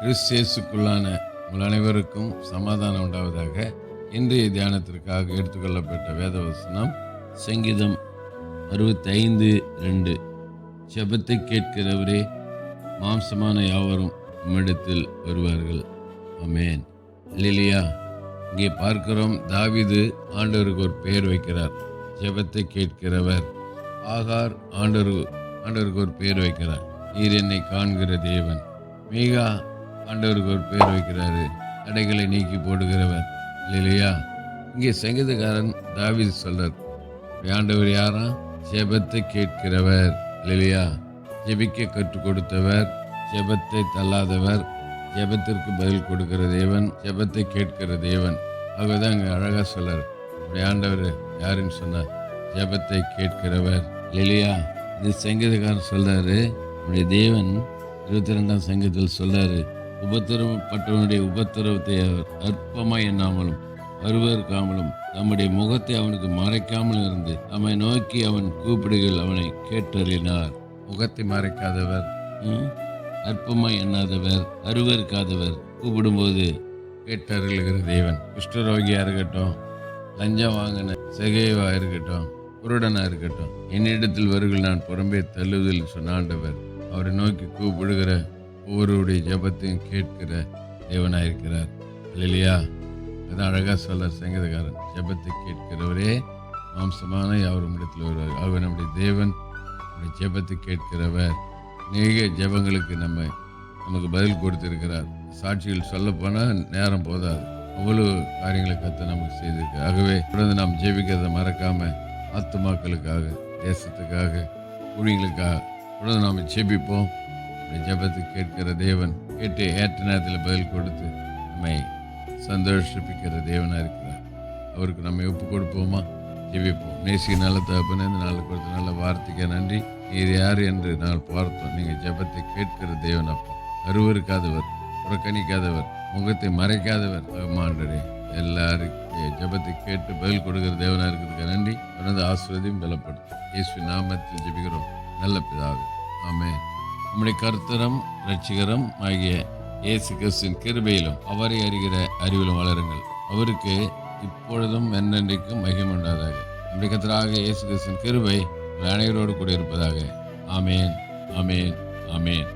கிறிஸ்தேசுக்குள்ளான உங்கள் அனைவருக்கும் சமாதானம் உண்டாவதாக இன்றைய தியானத்திற்காக எடுத்துக்கொள்ளப்பட்ட வேதவசனம் சங்கீதம் அறுபத்தைந்து ரெண்டு. செபத்தை கேட்கிறவரே மாம்சமான யாவரும் உம்மிடத்தில் வருவார்கள். அமேன் இல்லையா இங்கே பார்க்கிறோம் தாவிது ஆண்டவருக்கு ஒரு பெயர் வைக்கிறார். ஜெபத்தை கேட்கிறவர் ஆகார் ஆண்டவர் ஆண்டவருக்கு ஒரு பெயர் வைக்கிறார். நீர் என்னை காண்கிற தேவன். மீகா ஆண்டவருக்கு ஒரு பெயர் வைக்கிறாரு. தடைகளை நீக்கி போடுகிறவர். இல்லையா இங்கே சங்கீதக்காரன் தாவீது சொல்றார். ஆண்டவர் யாரா? ஜெபத்தை கேட்கிறவர். இல்லையா ஜெபிக்க கற்றுக் கொடுத்தவர். ஜெபத்தை தள்ளாதவர். ஜெபத்திற்கு பதில் கொடுக்கிற தேவன் ஜெபத்தை கேட்கிற தேவன். ஆகதான் இங்கே அழகாக சொல்றார். அப்படி ஆண்டவர் யாருன்னு சொன்னார் ஜெபத்தை கேட்கிறவர். இல்லையா இது சங்கீதக்காரன் சொல்றாரு. உடைய தேவன் இருபத்தி ரெண்டாம் சங்கத்தில் சொல்றாரு. உபத்திரவப்பட்டவனுடைய உபத்திரவத்தை அவர் அற்பமாய் எண்ணாமலும் அருவருக்காமலும் தம்முடைய முகத்தை அவனுக்கு மறைக்காமலும் இருந்து நம்மை நோக்கி அவன் கூப்பிடுகையில் அவனை கேட்டறினார். முகத்தை மறைக்காதவர். அற்பமாய் எண்ணாதவர் அருவருக்காதவர் கூப்பிடும்போது கேட்டறிகிற தேவன். குஷ்டரோகியா இருக்கட்டும் லஞ்சம் வாங்கின செகைவா இருக்கட்டும் குருடனா இருக்கட்டும் என்னிடத்தில் வருகள் நான் புறம்பே தள்ளுவதில் சொன்ன ஆண்டவர் அவரை நோக்கி கூப்பிடுகிற ஒவ்வொருடைய ஜெபத்தையும் கேட்கிற தேவனாயிருக்கிறார். இல்லையா அதான் அழகாக சொல்ல சங்கீதக்காரன். ஜபத்தை கேட்கிறவரே மாம்சமான யாவரும் இடத்தில் வருவார். அவர் நம்முடைய தேவன் நம்முடைய கேட்கிறவர். அநேக ஜெபங்களுக்கு நம்ம நமக்கு பதில் கொடுத்திருக்கிறார். சாட்சிகள் சொல்லப்போனால் நேரம் போதாது. அவ்வளோ காரியங்களை கத்த நமக்கு செய்திருக்கு ஆகவே தொடர்ந்து நாம் ஜெபிக்கிறதை மறக்காமல் ஆத்துமாக்களுக்காக தேசத்துக்காக ஊழியங்களுக்காக தொடர்ந்து நாம் ஜெபிப்போம். ஜபத்தை கேட்கிற தேவன் கேட்டு ஏற்ற நேரத்தில் பதில் கொடுத்து நம்மை சந்தோஷிப்பிக்கிற தேவனாக இருக்கிறார். அவருக்கு நம்ம ஒப்பு கொடுப்போமா ஜெபிப்போம். நேசி நல்ல தகப்பன இந்த நாள் கொடுத்த நல்ல வார்த்தைக்கு நன்றி. நீர் யார் என்று நாள் பார்த்தோம். நீங்கள் ஜெபத்தை கேட்கிற தேவன் அப்பா. அருவருக்காதவர் புறக்கணிக்காதவர் முகத்தை மறைக்காதவர் ஆண்டரே எல்லாருக்கும் ஜபத்தை கேட்டு பதில் கொடுக்கிற தேவனாக இருக்கிறதுக்கு நன்றி. தொடர்ந்து ஆசிரியதையும் பலப்படுத்தும். இயேசு நாமத்தில் ஜெபிக்கிறோம். நல்ல பிதாவே. ஆமே நம்முடைய கருத்தரம் ரட்சிகரம் ஆகிய இயேசு கிறிஸ்தின் கிருபையிலும் அவரை அறிகிற அறிவிலும் வளருங்கள். அவருக்கு இப்பொழுதும் என்னென்றைக்கும் மகிமை உண்டாதாக. நம்முடைய கர்த்தராக இயேசு கிறிஸ்தின் கிருபை அனைவரோடு கூட இருப்பதாக. ஆமேன் ஆமேன் ஆமேன்.